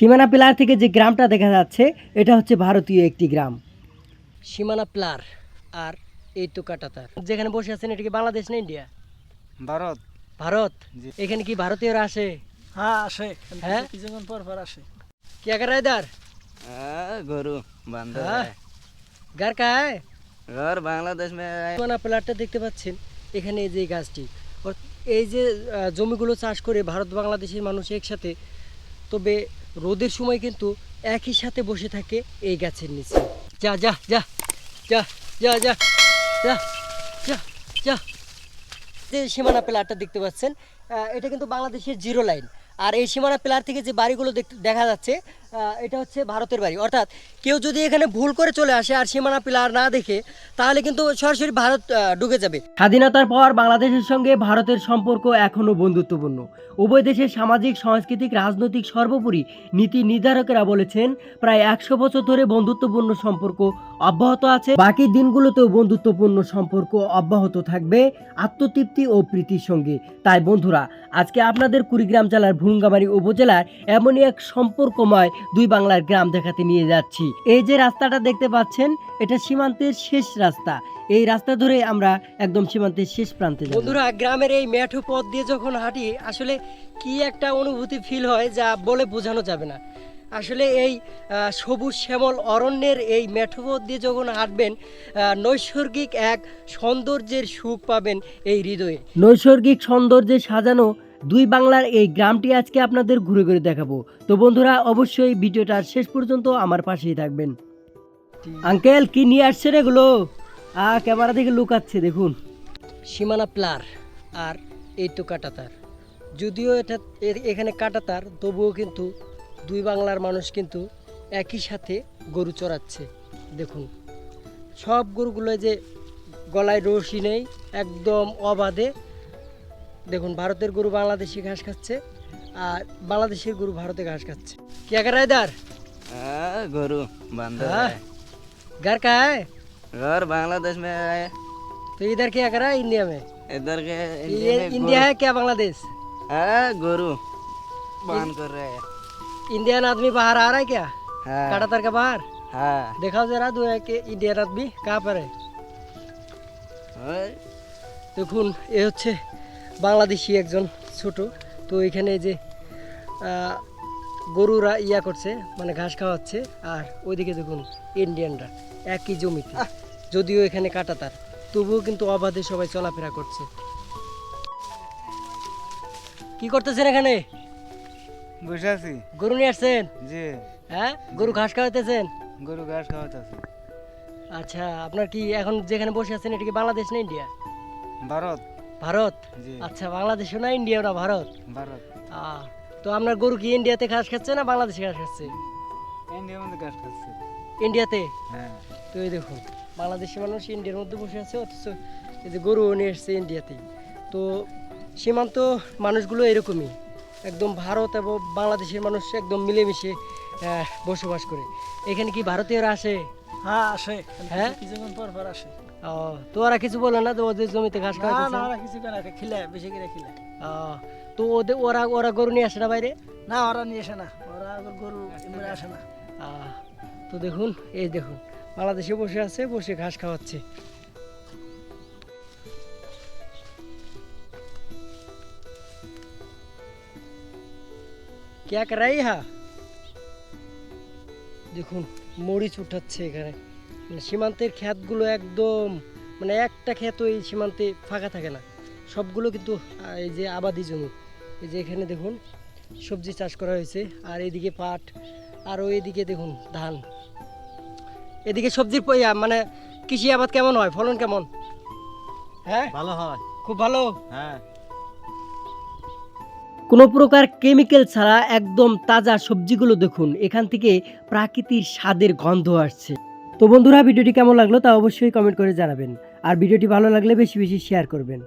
সীমানা প্লার থেকে যে গ্রামটা দেখা যাচ্ছে এটা হচ্ছে ভারতীয় একটি গ্রাম। সীমানা প্লার আর এই তো কাটাতার যেখানে বসে আছেন এটা কি বাংলাদেশ না ইন্ডিয়া? ভারত। ভারত? এখানে কি ভারতীয়রা আসে? হ্যাঁ আসে। হ্যাঁ? কিছুক্ষণ পর পর আসে। কি আগে রায়দার হ্যাঁ, গরু বান্ধব হ্যাঁ। গার কায়? ঘর বাংলাদেশ সীমানা প্লারটা দেখতে পাচ্ছেন এখানে যে গাছটি। এই যে জমিগুলো চাষ করে ভারত বাংলাদেশের মানুষ একসাথে তবে রোদের সময় কিন্তু একই সাথে বসে থাকে এই গাছের নিচে। যা যা যা যা যা যা যা যা যা। যে সীমানা প্লেয়ারটা দেখতে পাচ্ছেন এটা কিন্তু বাংলাদেশের জিরো লাইন। আর এই সীমানা প্লেয়ার থেকে যে বাড়িগুলো দেখা যাচ্ছে এটা হচ্ছে ভারতের বাড়ি। অর্থাৎ কেউ যদি এখানে ভুল করে চলে আসে আর সীমানা পিলার না দেখে, তাহলে কিন্তু সরাসরি ভারত ঢুকে যাবে। স্বাধীনতার পর বাংলাদেশের সঙ্গে ভারতের সম্পর্ক এখনও বন্ধুত্বপূর্ণ। উভয় দেশের সামাজিক, সাংস্কৃতিক, রাজনৈতিক সর্বোপরি নীতি নির্ধারকেরা বলেছেন, প্রায় একশো বছর ধরে বন্ধুত্বপূর্ণ সম্পর্ক অব্যাহত আছে। বাকি দিনগুলোতেও বন্ধুত্বপূর্ণ সম্পর্ক অব্যাহত থাকবে আত্মতৃপ্তি ও প্রীতির সঙ্গে। তাই বন্ধুরা, আজকে আপনাদের কুড়িগ্রাম জেলার ভুঙ্গামারী উপজেলার এমনই এক সম্পর্কময় দুই বাংলার গ্রাম দেখাতে নিয়ে যাচ্ছি। এই যে রাস্তাটা দেখতে পাচ্ছেন এটা সীমান্তের শেষ রাস্তা। এই রাস্তা ধরে আমরা একদম সীমান্তের শেষ প্রান্তে বন্ধুরা গ্রামের এই মেঠো পথ দিয়ে যখন হাঁটি আসলে কি একটা অনুভূতি ফিল হয় যা বলে বোঝানো যাবে না। আসলে এই সবুজ শ্যামল অরণ্যের এই মেঠো পথ দিয়ে যখন হাঁটবেন আহ, নৈসর্গিক এক সৌন্দর্যের সুখ পাবেন এই হৃদয়ে। নৈসর্গিক সৌন্দর্যে সাজানো দুই বাংলার এই গ্রামটি আজকে আপনাদের ঘুরে ঘুরে দেখাবো। তো বন্ধুরা, অবশ্যই ভিডিওটার শেষ পর্যন্ত আমার পাশেই থাকবেন। আঙ্কেল, কি নিয়ে আসছেন এগুলো? আ, ক্যামেরা থেকে লুকাচ্ছে, দেখুন। সীমানা প্লার, আর এই তো কাটাতার। যদিও এটা এখানে কাটাতার, তবুও কিন্তু দুই বাংলার মানুষ কিন্তু একই সাথে গরু চড়াচ্ছে, দেখুন। সব গরুগুলো যে গলায় রশি নেই, একদম অবাধে দেখুন ভারতের গরু বাংলাদেশি ঘাস খাচ্ছে আর বাংলাদেশের গরু ভারতে ঘাস খাচ্ছে কি আগে রায়দার हाँ, गरु बांधव हाँ? है घर का है घर बांग्लादेश में है तो इधर क्या करा इंडिया में इधर के ये में इंडिया है क्या बांग्लादेश गरु- हाँ, गरु बांध कर रहे हैं इंडियन आदमी बाहर आ रहा है क्या हाँ काटातार का बाहर हाँ देखाओ जरा दो है कि इंडियन आदमी कहाँ पर है और দেখুন এ হচ্ছে বাংলাদেশি একজন ছোট। তো এখানে যে গরুরা ইয়া করছে মানে ঘাস খাওয়াচ্ছে আর ওইদিকে দেখুন ইন্ডিয়ানরা একই জমিতে। যদিও এখানে কাটাতার তবুও কিন্তু অবাধে সবাই চলাফেরা করছে। কি করতেছেন এখানে? বসে আছি। গরু নিয়ে আসছেন? জি। হ্যাঁ? গরু ঘাস খাওয়াতেছেন গরু ঘাস খাওয়াতেছে আচ্ছা আপনার কি এখন যেখানে বসে আছেন এটা কি বাংলাদেশ না ইন্ডিয়া ভারত। ভারত? আচ্ছা বাংলাদেশও না ইন্ডিয়া না ভারত? ভারত। তো আপনার গরু কি ইন্ডিয়াতে ঘাস খাচ্ছে না বাংলাদেশে ঘাস খাচ্ছে? ইন্ডিয়ার মধ্যে ঘাস খাচ্ছে। ইন্ডিয়াতে? হ্যাঁ। তো এই দেখুন বাংলাদেশি মানুষ ইন্ডিয়ার মধ্যে বসে আছে অথচ এই যে গরু নিয়ে এসছে ইন্ডিয়াতে। তো সীমান্ত মানুষগুলো এরকমই। একদম ভারত এবং বাংলাদেশের মানুষ একদম মিলেমিশে বসবাস করে। এখানে কি ভারতীয়রা আসে? হ্যাঁ আসে। হ্যাঁ? কিছুক্ষণ পর পর আসে। ও, তো ওরা কিছু বলে না তো ওদের জমিতে ঘাস না খাওয়াতেছে না ওরা কিছু করে না, খিলে বেশি করে খিলে ও, তো ওদের ওরা ওরা গরু নিয়ে আসে না বাইরে না ওরা নিয়ে আসে না ওরা আবার গরু এমনি আসে না আহ, তো দেখুন এই দেখুন বাংলাদেশে বসে আছে বসে ঘাস খাওয়াচ্ছে क्या कर रही है দেখুন মরিচ উঠাচ্ছে এখানে মানে সীমান্তের ক্ষেতগুলো একদম মানে একটা ক্ষেত এই সীমান্তে ফাঁকা থাকে না। সবগুলো কিন্তু এই যে আবাদি জমি। এই যে এখানে দেখুন সবজি চাষ করা হয়েছে আর এদিকে পাট আর ওইদিকে দেখুন ধান। এদিকে সবজির মানে কৃষি আবাদ কেমন হয়? ফলন কেমন? হ্যাঁ? ভালো হয়। খুব ভালো? হ্যাঁ। কোনো প্রকার কেমিক্যাল ছাড়া একদম তাজা সবজিগুলো দেখুন এখান থেকে প্রাকৃতিক স্বাদের গন্ধ আসছে। তো বন্ধুরা, ভিডিওটি কেমন লাগল তা অবশ্যই কমেন্ট করে জানাবেন। আর ভিডিওটি ভালো লাগলে বেশি বেশি শেয়ার করবেন।